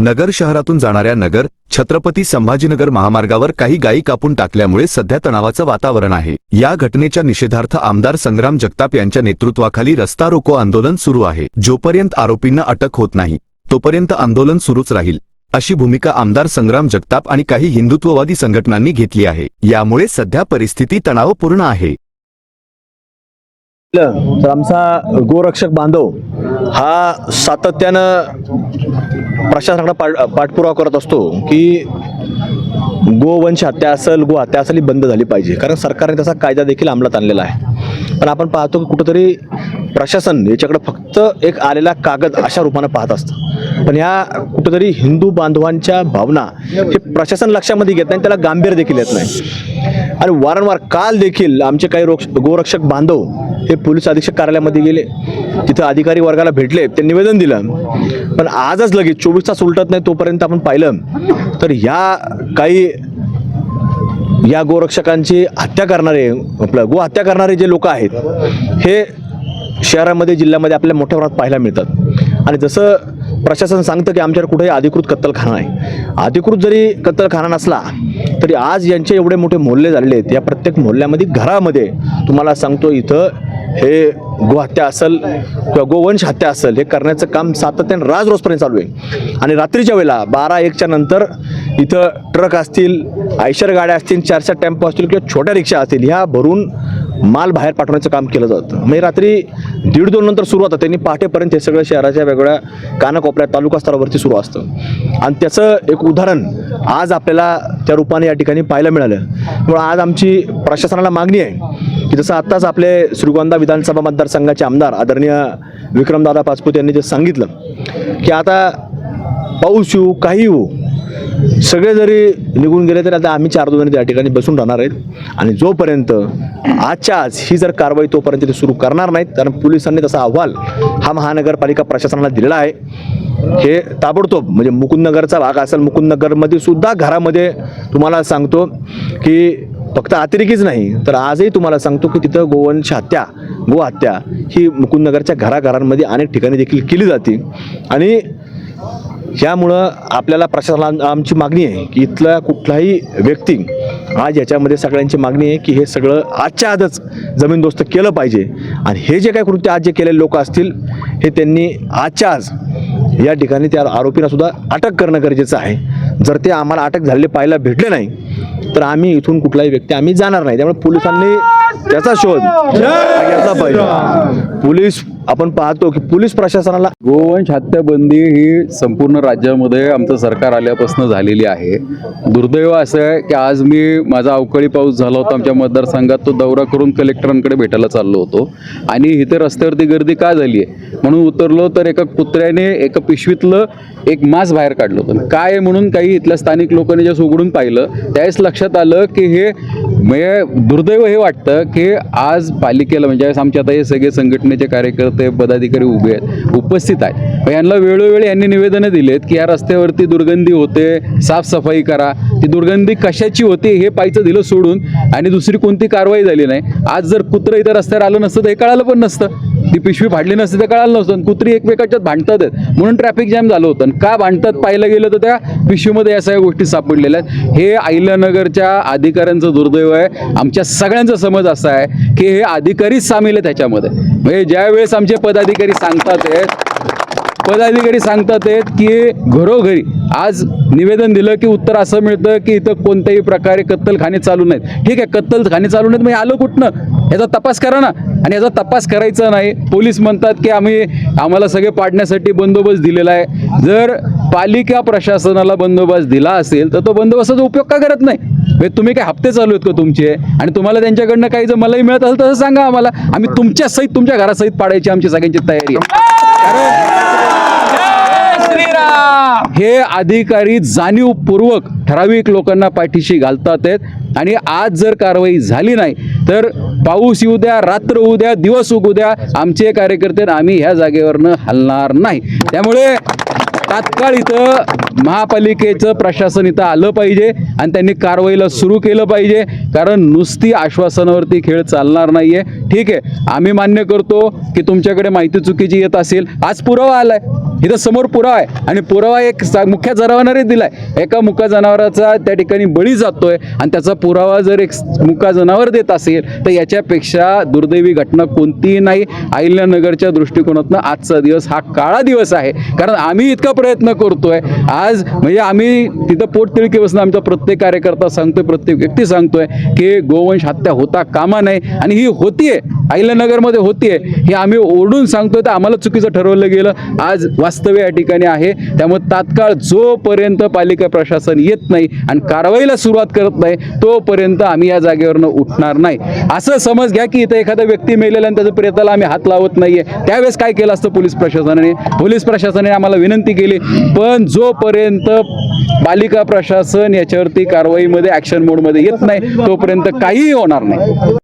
नगर शहरातून जाणाऱ्या नगर छत्रपती संभाजीनगर महामार्गावर काही गायी कापून टाकल्यामुळे सध्या तणावाचं वातावरण आहे. या घटनेच्या निषेधार्थ आमदार संग्राम जगताप यांच्या नेतृत्वाखाली रस्ता रोको आंदोलन सुरू आहे. जोपर्यंत आरोपींना अटक होत नाही तोपर्यंत आंदोलन सुरूच राहील अशी भूमिका आमदार संग्राम जगताप आणि काही हिंदुत्ववादी संघटनांनी घेतली आहे. यामुळे सध्या परिस्थिती तणावपूर्ण आहे. तर आमचा गोरक्षक बांधव हा सातत्यानं प्रशासनाकडे पाठ पाठपुरावा करत असतो की गोवंश हत्या असेल गो हत्या असेल ही बंद झाली पाहिजे. कारण सरकारने तसा कायदा देखील अंमलात आणलेला आहे. पण आपण पाहतो की कुठंतरी प्रशासन याच्याकडे फक्त एक आलेला कागद अशा रूपानं पाहत असतं. पण ह्या कुठंतरी हिंदू बांधवांच्या भावना हे प्रशासन लक्षामध्ये घेत नाही त्याला गांभीर्य देखील येत नाही. आणि वारंवार काल देखील आमचे काही रोक्ष गोरक्षक बांधव हे पोलीस अधीक्षक कार्यालयामध्ये गेले. तिथं अधिकारी वर्गाला भेटले. ते निवेदन दिलं. पण आजच लगेच चोवीस तास उलटत नाही तोपर्यंत आपण पाहिलं. तर ह्या काही या गोरक्षकांची हत्या करणारे आपलं गो हत्या करणारे जे लोक आहेत हे शहरामध्ये जिल्ह्यामध्ये आपल्याला मोठ्या प्रमाणात पाहायला मिळतात. आणि जसं प्रशासन सांगतं की आमच्याकडे कुठेही अधिकृत कत्तलखाना आहे अधिकृत जरी कत्तलखाना नसला तरी आज यांचे एवढे मोठे मोहल्ले झालेले आहेत. या प्रत्येक मोहल्ल्यामध्ये घरामध्ये तुम्हाला सांगतो इथं हे गोहत्या असेल किंवा गोवंश हत्या असेल हे करण्याचं काम सातत्याने राज रोजपर्यंत चालू आहे. आणि रात्रीच्या वेळेला बारा एकच्या नंतर इथं ट्रक असतील आयशर गाड्या असतील चार चार टेम्पो असतील किंवा छोट्या रिक्षा असतील ह्या भरून माल बाहेर पाठवण्याचं काम केलं जातं. म्हणजे रात्री दीड दोन नंतर सुरू होतं त्यांनी पहाटेपर्यंत हे सगळं शहराच्या वेगवेगळ्या कानाकोपऱ्यात तालुका स्तरावरती सुरू असतं. आणि त्याचं एक उदाहरण आज आपल्याला त्या रूपाने या ठिकाणी पाहायला मिळालं. त्यामुळे आज आमची प्रशासनाला मागणी आहे की जसं आत्ताच आपले श्रीगोंदा विधानसभा मतदारसंघाचे आमदार आदरणीय विक्रमदादा पाचपुत यांनी जे सांगितलं की आता पाऊस येऊ काही येऊ सगळे जरी निघून गेले तरी आता आम्ही चार दोन त्या ठिकाणी बसून राहणार आहेत. आणि जोपर्यंत आजच्या आज ही जर कारवाई तोपर्यंत ते सुरू करणार नाहीत कारण पोलिसांनी तसा अहवाल हा महानगरपालिका प्रशासनाला दिलेला आहे. हे ताबडतोब म्हणजे मुकुंदनगरचा भाग असेल मुकुंदनगरमध्ये सुद्धा घरामध्ये तुम्हाला सांगतो की फक्त अतिरेकीच नाही तर आजही तुम्हाला सांगतो की तिथं गोवंश हत्या गो हत्या ही मुकुंदनगरच्या घराघरांमध्ये अनेक ठिकाणी देखील केली जाते. आणि ह्यामुळं आपल्याला प्रशासनाला आमची मागणी आहे की इथला कुठलाही व्यक्ती आज याच्यामध्ये सगळ्यांची मागणी आहे की हे सगळं आजच्या आजच जमीनदोस्त केलं पाहिजे. आणि हे जे काय कृत्य आज जे केलेले लोक असतील हे त्यांनी आजच्या आज या ठिकाणी त्या आरोपींना सुद्धा अटक करणं गरजेचं आहे. जर ते आम्हाला अटक झालेले पाहायला भेटले नाही तर आम्ही इथून कुठलाही व्यक्ती आम्ही जाणार नाही. त्यामुळे पोलिसांनी त्याचा शोध घेतला पाहिजे. पोलीस आपण पाहतो की पोलीस प्रशासनाला गोवंश हत्याबंदी ही संपूर्ण राज्यामध्ये आमचं सरकार आल्यापासून झालेली आहे. दुर्दैव असं आहे की आज मी माझा अवकाळी पाऊस झाला होता आमच्या मतदारसंघात तो दौरा करून कलेक्टरांकडे भेटायला चाललो होतो. आणि इथे रस्त्यावरती गर्दी का झाली आहे? म्हणून उतरलो तर एका कुत्र्याने एका पिशवीतलं एक मांस बाहेर काढलं होतं. काय आहे म्हणून काही इथल्या स्थानिक लोकांनी जसं उघडून पाहिलं त्यावेळेस लक्षात आलं की हे म्हणजे दुर्दैव हे वाटतं की आज पालिकेला म्हणजे आमच्या आता हे सगळे संघटनेचे कार्यकर्ते पदाधिकारी उभे आहेत उपस्थित आहेत. मग यांना वेळोवेळी यांनी निवेदनं दिलेत की या रस्त्यावरती दुर्गंधी होते साफसफाई करा. ती दुर्गंधी कशाची होती हे पाहायचं दिलं सोडून आणि दुसरी कोणती कारवाई झाली नाही. आज जर कुत्रं इथं रस्त्यावर आलं नसतं तर हे कळालं पण नसतं. ती पिशवी फाडली नसती तर कळालं नसतं. कुत्री एकमेकाच्यात भांडतात. आहेत. म्हणून ट्रॅफिक जॅम झालं होतं. आणि का भांडतात पाहायला गेलं तर त्या पिशवीमध्ये या सगळ्या गोष्टी सापडलेल्या आहेत. हे अहिल्यानगरच्या अधिकाऱ्यांचं दुर्दैव आहे. आमच्या सगळ्यांचा समज असा आहे की हे अधिकारीच सामील आहे त्याच्यामध्ये म्हणजे ज्या वेळेस आमचे पदाधिकारी सांगतात आहेत पदाधिकारी सांगतात आहेत की घरोघरी आज निवेदन दिलं की उत्तर असं मिळतं की इथं कोणत्याही प्रकारे कत्तलखाने चालू नाहीत. ठीक आहे कत्तलखाने चालू नाहीत म्हणजे आलं कुठनं? याचा तपास करा ना. आणि याचा तपास करायचा नाही. पोलीस म्हणतात की आम्ही आम्हाला सगळे पाडण्यासाठी बंदोबस्त दिलेला आहे. जर पालिका प्रशासनाला बंदोबस्त दिला असेल तर तो बंदोबस्ताचा उपयोग का करत नाही? म्हणजे तुम्ही काय हप्ते चालू आहेत का तुमचे? आणि तुम्हाला त्यांच्याकडनं काही जर मलाही मिळत असेल तसं सांगा आम्हाला. आम्ही तुमच्या सहित तुमच्या घरासहित पाडायची आमची सगळ्यांची तयारी आहे. हे अधिकारी जाणीवपूर्वक ठराविक लोकांना पाठीशी घालतात आहेत. आणि आज जर कारवाई झाली नाही तर पाऊस येऊ द्या रात्र होऊ द्या दिवस उगू द्या आमचे कार्यकर्ते आम्ही ह्या जागेवरनं हलणार नाही. त्यामुळे तात्काळ इथं महापालिकेचं प्रशासन इथं आलं पाहिजे आणि त्यांनी कारवाईला सुरू केलं पाहिजे. कारण नुसती आश्वासनावरती खेळ चालणार नाहीये. ठीक आहे आम्ही मान्य करतो की तुमच्याकडे माहिती चुकीची येत असेल. आज पुरावा आलाय. इथं समोर पुरावा आहे. आणि पुरावा एक सा- मुख्य जनावराने दिलाय. एका मुका जनावराचा त्या ठिकाणी बळी जातोय आणि त्याचा पुरावा जर एक मुका जनावर देत असेल तर याच्यापेक्षा दुर्दैवी घटना कोणतीही नाही. अहिल्यानगरच्या दृष्टिकोनातनं आजचा दिवस हा काळा दिवस आहे. कारण आम्ही इतका प्रयत्न करतोय. आज म्हणजे आम्ही तिथं पोटतिळकी बसून आमचा प्रत्येक कार्यकर्ता सांगतोय प्रत्येक व्यक्ती सांगतोय की गोवंश हत्या होता कामा नाही आणि ही होतीये. अहिल्यानगरमध्ये होतीये. हे आम्ही ओरडून सांगतोय तर आम्हाला चुकीचं ठरवलं गेलं. आज वास्तव्य या ठिकाणी आहे. त्यामुळे तात्काळ जोपर्यंत पालिका प्रशासन येत नाही आणि कारवाईला सुरुवात करत नाही तोपर्यंत आम्ही या जागेवरनं उठणार नाही. असं समज घ्या की इथं एखादा व्यक्ती मेलेला आणि त्याच्या प्रेताला आम्ही हात लावत नाहीये. त्यावेळेस काय केलं असतं पोलीस प्रशासनाने? पोलीस प्रशासनाने आम्हाला विनंती केली पण जोपर्यंत पालिका प्रशासन याच्यावरती कारवाईमध्ये ॲक्शन मोडमध्ये येत नाही तोपर्यंत काहीही होणार नाही.